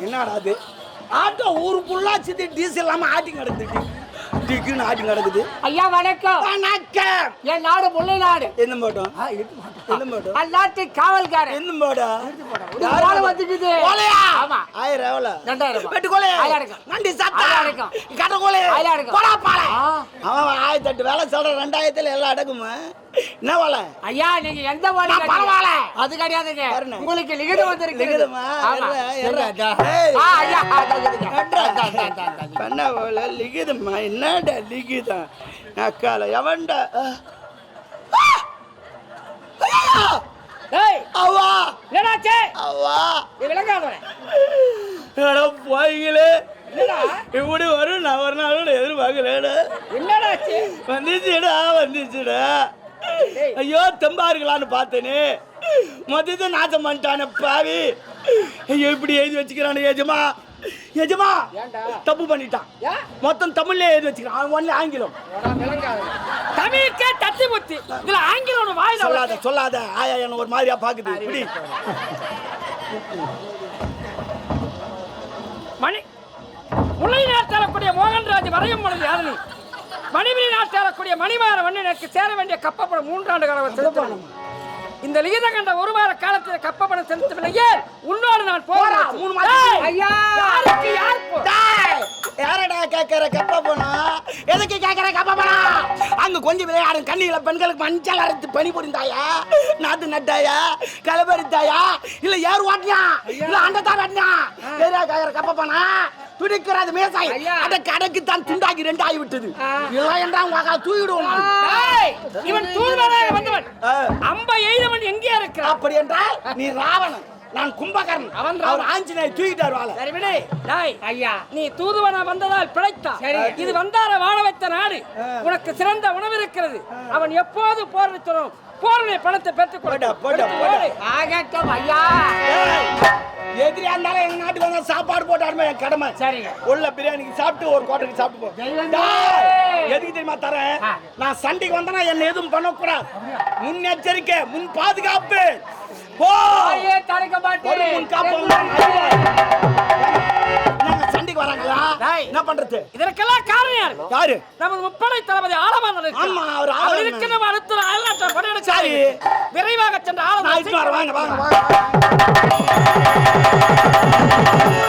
என்னடா அது? ஆட்டோ ஊரு ஃபுல்லா டீசல் இல்லாமல் ஆட்டி எடுத்துட்டு டிக்குன்னு ஆட்டி கிடக்குது ஐயா வணக்கம். வணக்கம். என் நாடு முல்லை நாடு. என்ன மாட்டோம் என்ன மாட்டோம் அந்நாட்டு காவல்காரன். என்ன மாட்டோம் ஒரு ஓலை வந்துக்குது. கோலையா? ஆமா. ஆயிரம் எவ்வளோ? ரெண்டாயிரம். வெட்டு கோலை ஆயிரம் நண்டி சத்தா? ஆயிரம் இருக்கும். கட்ட கோலை ஆயிரம். போடா பாலை. அவன் ஆயிரத்தி எட்டு வேலை சொல்ற ரெண்டாயிரத்துல எல்லாம் அடக்குமா? என்ன வேலை? ஐயா நீங்க எந்த பரவாயில்ல. அது கிடையாதுங்க. உங்களுக்கு லிகிதம் வந்திருக்கு லிகிதமா? ஐயா. ஏன்டா? என்னடா லிகிதம் அக்கால எவன்டா அவ்வா. என்னடாச்சு? அவ்வா. விளங்காதவனே. அட போய்களே என்னடா? இப்படி வரும் நான் ஒரு நாள் எதிர்பார்க்கிறேன் என்னடாச்சு? வந்துச்சுடா வந்துச்சுடா. ஐயோ தெம்பாருங்களான்னு பார்த்தேனே. மொத்தத்தை நாசம் பண்ணிட்டானே பாவி. ஐயோ இப்படி எழுதி வச்சுக்கிறானு எஜமா. எஜமா ஏன்டா? தப்பு பண்ணிட்டான். ஏன்? மொத்தம் தமிழ்ல எழுதி வச்சுக்கிறான். அவன் ஒன்லி ஆங்கிலம். தமிழுக்கே தத்தி முத்தி. இதுல ஆங்கிலம் ஒண்ணு வாயில சொல்லாத சொல்லாத. ஆயா என்ன ஒரு மாதிரியா பாக்குது. இப்படி மணி முல்லை நாட்டாளக்கூடிய மோகன்ராஜ் வரையும் பொழுது யாதனி மணிபிரி நாட்டாளக்கூடிய மணிமாற மன்னனுக்கு சேர வேண்டிய கப்பப்படம் மூன்றாண்டு காலம் செலுத்தணும் இந்த லிகித கண்ட ஒரு வார காலத்தில் கப்பப்படம் செலுத்தவில்லையே உன்னோடு நான் போறேன் மூணு மாசம். ஐயா கேட்கற கப்ப போனா? எதுக்கு கேட்கற கப்ப போனா? அங்க கொஞ்சம் விளையாடும் கண்ணியில பெண்களுக்கு மஞ்சள் அரைத்து பனி புரிந்தாயா? நாத்து நட்டாயா? கலபரித்தாயா இல்ல ஏறு ஓட்டியா? இல்ல அண்டத்தா வெட்டினா? ஏரியா கேட்கற கப்ப போனா? துடிக்கிறது மேசாய். ஐயா. அடக்கு அடக்கு தான் துண்டாக்கி ரெண்டு ஆகி விட்டது. இல்லை என்றா உங்க. ஏய், இவன் தூதுவனாக வந்தவன். அம்ப எய்தவன் எங்கே இருக்கிறான்? அப்படி என்றால் நீ ராவணன். நான் கும்பகர்ணன். அவன் அவர் ஆஞ்சநேயர் தூக்கிட்டார் வாழ சரி விடு. டாய். ஐயா. நீ தூதுவனா வந்ததால் பிழைத்தா. இது வந்தார வாழ வைத்த நாடு உனக்கு சிறந்த உணவு இருக்கிறது அவன் எப்போது போராடுத்தணும் போரனை பணத்தை பெற்றுக் போடா. ஆகட்டும் ஐயா. எதிரியா இருந்தாலும் எங்க நாட்டுக்கு வந்தா சாப்பாடு போட்டாருமே என் கடமை. சரிங்க உள்ள பிரியாணிக்கு சாப்பிட்டு ஒரு கோட்டைக்கு சாப்பிட்டு போ. தெய்வமே. டேய், எதுக்கு தெரியுமா தரேன். நான் சண்டைக்கு வந்தனா என்ன எதுவும் பண்ணக்கூடாது. முன்னெச்சரிக்கை முன் பாதுகாப்பு. போ. மறைக்க மாட்டேன் நாங்க சண்டைக்கு வராங்களா என்ன பண்றது? இதற்கெல்லாம் காரணம் யாரு? யாரு? நமது முப்படை தளபதி ஆலமன்னர் ஆமா அவர் அவர் இருக்கிற அடுத்த அயல்நாட்டை படையெடு சரி. விரைவாக சென்ற ஆலமன்னர் வாங்க வாங்க. வாங்க